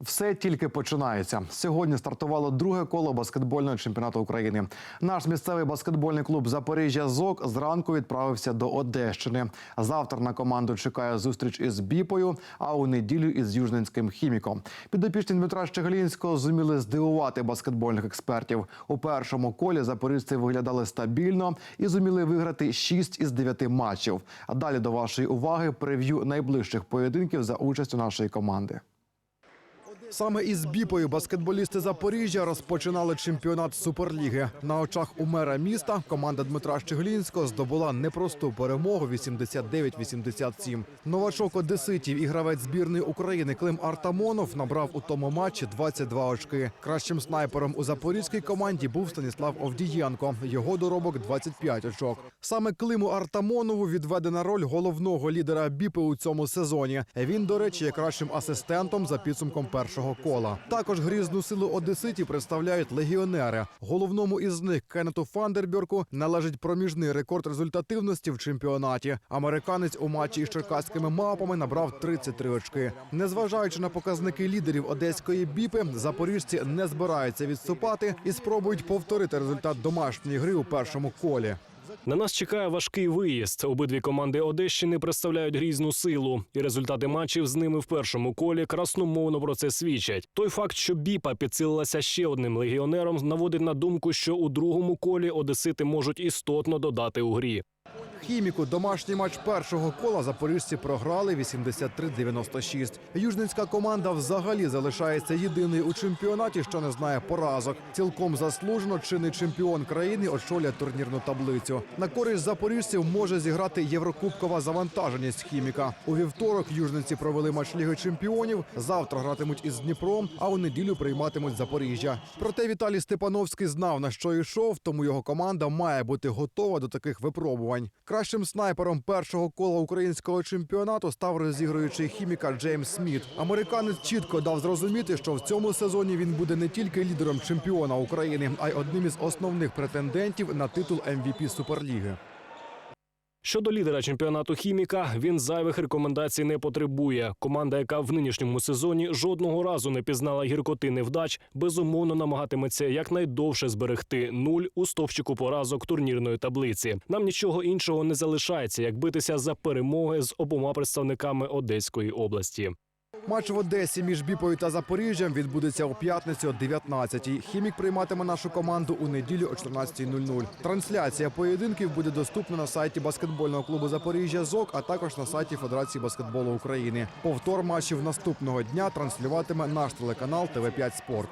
Все тільки починається. Сьогодні стартувало друге коло баскетбольного чемпіонату України. Наш місцевий баскетбольний клуб Запоріжжя ЗОК зранку відправився до Одещини. Завтра на команду чекає зустріч із Біпою, а у неділю із Южненським хіміком. Підопічні Дмитра Щеглінського зуміли здивувати баскетбольних експертів. У першому колі запоріжці виглядали стабільно і зуміли виграти 6 із 9 матчів. А далі до вашої уваги прев'ю найближчих поєдинків за участю нашої команди. Саме із біпою баскетболісти Запоріжжя розпочинали чемпіонат Суперліги. На очах у мера міста команда Дмитра Щеглінського здобула непросту перемогу 89-87. Новачок Одеситів і гравець збірної України Клим Артамонов набрав у тому матчі 22 очки. Кращим снайпером у запорізькій команді був Станіслав Овдієнко. Його доробок 25 очок. Саме Климу Артамонову відведена роль головного лідера біпи у цьому сезоні. Він, до речі, є кращим асистентом за підсумком першого кола. Також грізну силу одеситів представляють легіонери. Головному із них Кеннету Фандерберку належить проміжний рекорд результативності в чемпіонаті. Американець у матчі із черкаськими мапами набрав 33 очки. Незважаючи на показники лідерів одеської біпи, запоріжці не збираються відступати і спробують повторити результат домашньої гри у першому колі. На нас чекає важкий виїзд. Обидві команди Одещини представляють грізну силу, і результати матчів з ними в першому колі красномовно про це свідчать. Той факт, що Біпа підсилилася ще одним легіонером, наводить на думку, що у другому колі одесити можуть істотно додати у грі. Хіміку домашній матч першого кола запоріжці програли 83-96. Южницька команда взагалі залишається єдиною у чемпіонаті, що не знає поразок. Цілком заслужено чинний чемпіон країни очолює турнірну таблицю. На користь запоріжців може зіграти єврокубкова завантаженість хіміка. У вівторок южниці провели матч Ліги чемпіонів. Завтра гратимуть із Дніпром, а у неділю прийматимуть Запоріжжя. Проте Віталій Степановський знав на що йшов, тому його команда має бути готова до таких випробувань. Кращим снайпером першого кола українського чемпіонату став розігруючий хіміка Джеймс Сміт. Американець чітко дав зрозуміти, що в цьому сезоні він буде не тільки лідером чемпіона України, а й одним із основних претендентів на титул MVP Суперліги. Щодо лідера чемпіонату хіміка, він зайвих рекомендацій не потребує. Команда, яка в нинішньому сезоні жодного разу не пізнала гіркоти невдач, безумовно намагатиметься якнайдовше зберегти нуль у стовпчику поразок турнірної таблиці. Нам нічого іншого не залишається, як битися за перемоги з обома представниками Одеської області. Матч в Одесі між Біпою та Запоріжжям відбудеться у п'ятницю о 19-й. Хімік прийматиме нашу команду у неділю о 14.00. Трансляція поєдинків буде доступна на сайті баскетбольного клубу Запоріжжя ЗОК, а також на сайті Федерації баскетболу України. Повтор матчів наступного дня транслюватиме наш телеканал ТВ5 Спорт.